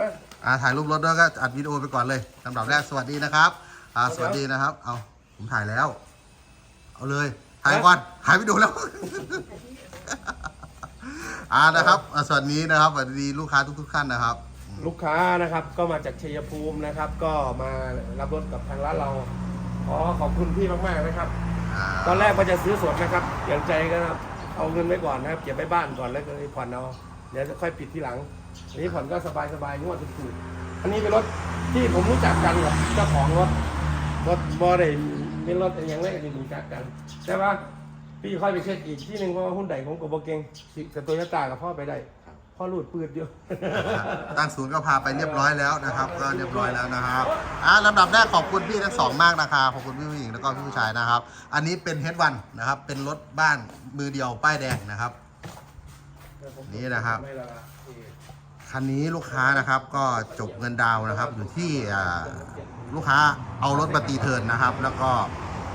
มาอ่าถ่ายรูปรถด้วยก็อัดวิดีโอไปก่อนเลยลำดับแรกสวัสดีนะครับอ่าสวัสดีนะครับ เอาผมถ่ายแล้ว เอาเลยถ่ายก่อนถ่ายวิดีโอแล้ว อ่านะครับอ่าสวัสดีนะครับสวัสดีลูกค้าทุกๆท่านนะครับ ลูกค้านะครับก็มาจากชัยภูมินะครับ ก็มารับรถกับทางร้านเราขอขอบคุณพี่มากๆนะครับ อ่าตอนแรกว่าจะซื้อสดนะครับเตรียมใจก็เอาเงินไว้ก่อนนะครับเก็บไว้บ้านก่อนแล้วก็ผ่อนเอา เดี๋ยวจะค่อยปิดทีหลังอันนี้ผ่อนก็สบายสบายๆงวดถูกๆอันนี้เป็นรถที่ผมรู้จักกันกับเจ้าของรถรถบอได้เป็นรถอย่างแรกที่รู้จักกัน แต่ว่าพี่ค่อยไปเช็คอีกที่หนึ่งเพราะว่าหุ้นใดของกบเก่งกับโตโยต้ากับพ่อไปได้พ่อรูดปืดอยู่ตั้งศูนย์ก็พาไปเรียบร้อยแล้วนะครับก็เรียบร้อยแล้วนะครับอ่าลำดับแรกขอบคุณพี่ทั้งสองมากนะครับขอบคุณพี่ผู้หญิงแล้วก็พี่ผู้ชายนะครับ อันนี้เป็นเฮดวันนะครับเป็นรถบ้านมือเดียวป้ายแดงนะครับ นี่นะครับ คันนี้ลูกค้านะครับก็จบเงินดาวนะครับ อยู่ที่ลูกค้าเอารถมาตีเทินนะครับ แล้วก็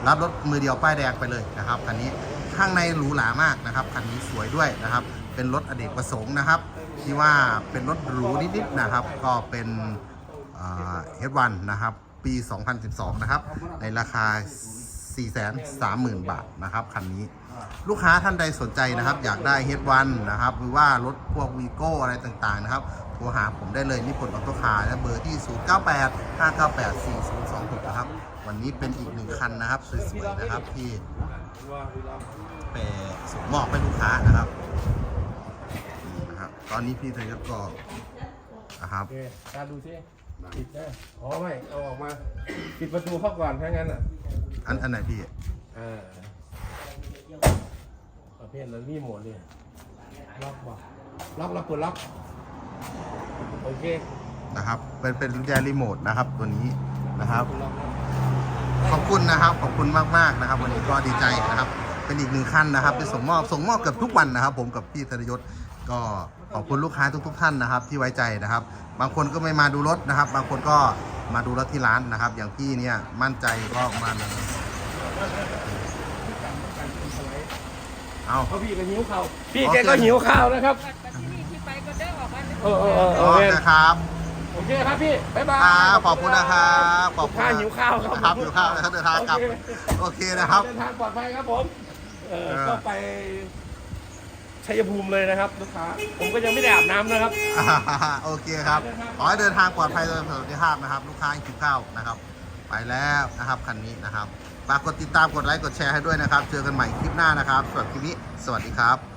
รับรถมือเดียวป้ายแดงไปเลยนะครับคันนี้ข้างในหรูหรามากนะครับคันนี้สวยด้วยนะครับ เป็นรถอเนกประสงค์นะครับ ที่ว่าเป็นรถหรูนิดๆนะครับ ก็เป็นเฮดวันนะครับ ปี 2012 นะครับ ในราคา 430,000 บาทนะครับคันนี้ ลูกค้าท่านใดสนใจนะครับ อยากได้เฮดวันนะครับ หรือว่ารถพวกวีโก้อะไรต่างๆนะครับโทรหาผมได้เลยนิพนธ์ออโต้คาร์และเบอร์ที่ 098 598 4026 นะครับ วันนี้เป็นอีกหนึ่งคันนะครับสวยๆนะครับที่ไปส่งมอบให้ลูกค้านะครับนี่นะครับ ตอนนี้พี่เทยก็นะครับโอเคตาดูซิปิดได้อ๋อไม่ เอาออกมา ปิดประตูเข้าก่อนถ้างั้นอะ อันอันไหนพี่อ่าประเภทนั้นรีโมทเลยล็อกบอกล็อกแล้วกดล็อกโอเคนะครับ เป็นเป็นกุญแจรีโมทนะครับ ตัวนี้นะครับกดล็อกขอบคุณนะครับ ขอบคุณมากๆนะครับ วันนี้ก็ดีใจนะครับ เป็นอีกหนึ่งขั้นนะครับที่ส่งมอบส่งมอบเกือบทุกวันนะครับ ผมกับพี่ธนยศ ก็ขอบคุณลูกค้าทุก ๆ ท่านนะครับ ที่ไว้ใจนะครับ บางคนก็ไม่มาดูรถนะครับ บางคนก็มาดูรถที่ร้านนะครับ อย่างพี่เนี่ยมั่นใจก็มาเลยเอาเพราะพี่ก็หิวข้าวพี่โอเคแกก็หิวข้าวนะครับบัตรที่นี่ที่ไปก็ได้ออกมาเออเออเออโอโอเคเคครับโอเคครับพี่บ๊ายบายครับขอบคุณนะครับขอบคุณข้าหิวข้าวครับครับหิวข้าวนะครับเดินทางกลับโอเคโอเคนะครับเดินทางปลอดภัยครับผมเออเออก็ไป ชัยภูมิเลยนะครับลูกค้าผมก็ยังไม่ได้อาบน้ำนะครับ โอเคครับ ขอให้เดินทางปลอดภัยโดยสวัสดิภาพนะครับ ลูกค้าหิวข้าวนะครับ ไปแล้วนะครับคันนี้นะครับฝากกดติดตามกดไลค์กดแชร์ให้ด้วยนะครับ เจอกันใหม่คลิปหน้านะครับสำหรับคลิปนี้ สวัสดีครับ